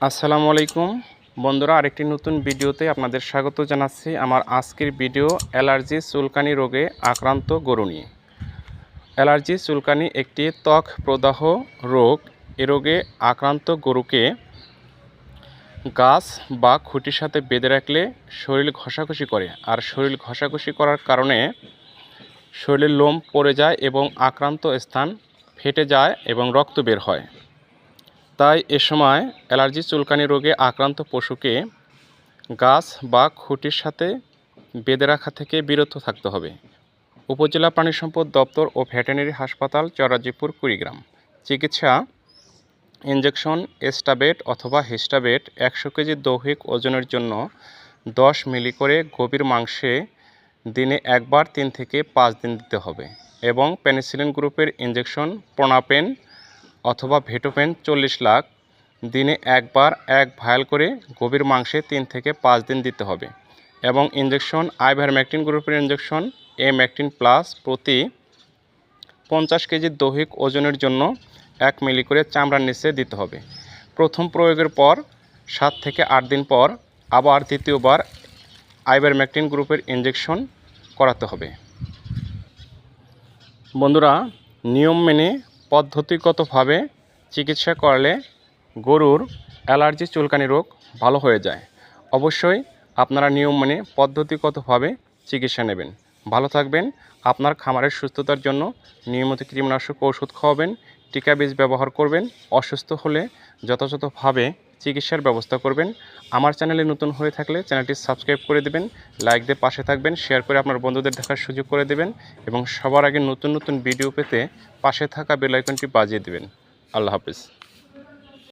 আসসালামু আলাইকুম। বন্ধুরা, আরেকটি নতুন ভিডিওতে আপনাদের স্বাগত জানাচ্ছি আমার আজকের ভিডিও অ্যালার্জি চুলকানি রোগে আক্রান্ত গরু নিয়ে। অ্যালার্জি চুলকানি একটি ত্বক প্রদাহ রোগ। এ রোগে আক্রান্ত গরুকে গাছ বা খুঁটির সাথে বেঁধে রাখলে শরীর ঘষাঘষি করে। আর শরীর ঘষাঘষি করার কারণে শরীরের লোম পড়ে যায় এবং আক্রান্ত স্থান ফেটে যায় এবং রক্ত বের হয়। তাই এ সময় অ্যালার্জি চুলকানি রোগে আক্রান্ত পশুকে গাছ বা খুঁটির সাথে বেঁধে রাখা থেকে বিরত থাকতে হবে। উপজেলা প্রাণী সম্পদ দপ্তর ও ভেটেরিনারি হাসপাতাল চরাজিপুর, কুড়িগ্রাম। চিকিৎসা ইঞ্জেকশন এস্টাবেট অথবা হিস্টাবেট একশো কেজি দৈহিক ওজনের জন্য দশ মিলি করে গভীর মাংসে দিনে একবার তিন থেকে পাঁচ দিন দিতে হবে এবং পেনিসিলিন গ্রুপের ইঞ্জেকশন প্রোনাপেন অথবা ভেটোপেন চল্লিশ লাখ। দিনে একবার এক ভায়াল করে গভীর মাংসে তিন থেকে পাঁচ দিন দিতে হবে এবং ইঞ্জেকশন আইভারম্যাকটিন গ্রুপের ইঞ্জেকশন এ ম্যাকটিন প্লাস প্রতি পঞ্চাশ কেজি দৈহিক ওজনের জন্য এক মিলি করে চামড়ার নিচে দিতে হবে। প্রথম প্রয়োগের পর সাত থেকে আট দিন পর আবার দ্বিতীয়বার আইভারম্যাকটিন গ্রুপের ইঞ্জেকশন করাতে হবে। বন্ধুরা, নিয়ম মেনে পদ্ধতিগতভাবে চিকিৎসা করলে গরুর অ্যালার্জি, চুলকানি রোগ ভালো হয়ে যায়। অবশ্যই আপনারা নিয়ম মেনে পদ্ধতিগতভাবে চিকিৎসা নেবেন। ভালো থাকবেন, আপনার খামারের সুস্থতার জন্য নিয়মিত কীটনাশক ওষুধ খাওয়াবেন, টিকা বীজ ব্যবহার করবেন, অসুস্থ হলে যথাযথভাবে চিকিৎসার ব্যবস্থা করবেন। আমার চ্যানেলে নতুন হয়ে থাকলে চ্যানেলটি সাবস্ক্রাইব করে দেবেন, লাইক দিয়ে পাশে থাকবেন, শেয়ার করে আপনার বন্ধুদের দেখার সুযোগ করে দেবেন এবং সবার আগে নতুন নতুন ভিডিও পেতে পাশে থাকা বেল আইকনটি বাজিয়ে দেবেন। আল্লাহ হাফিজ।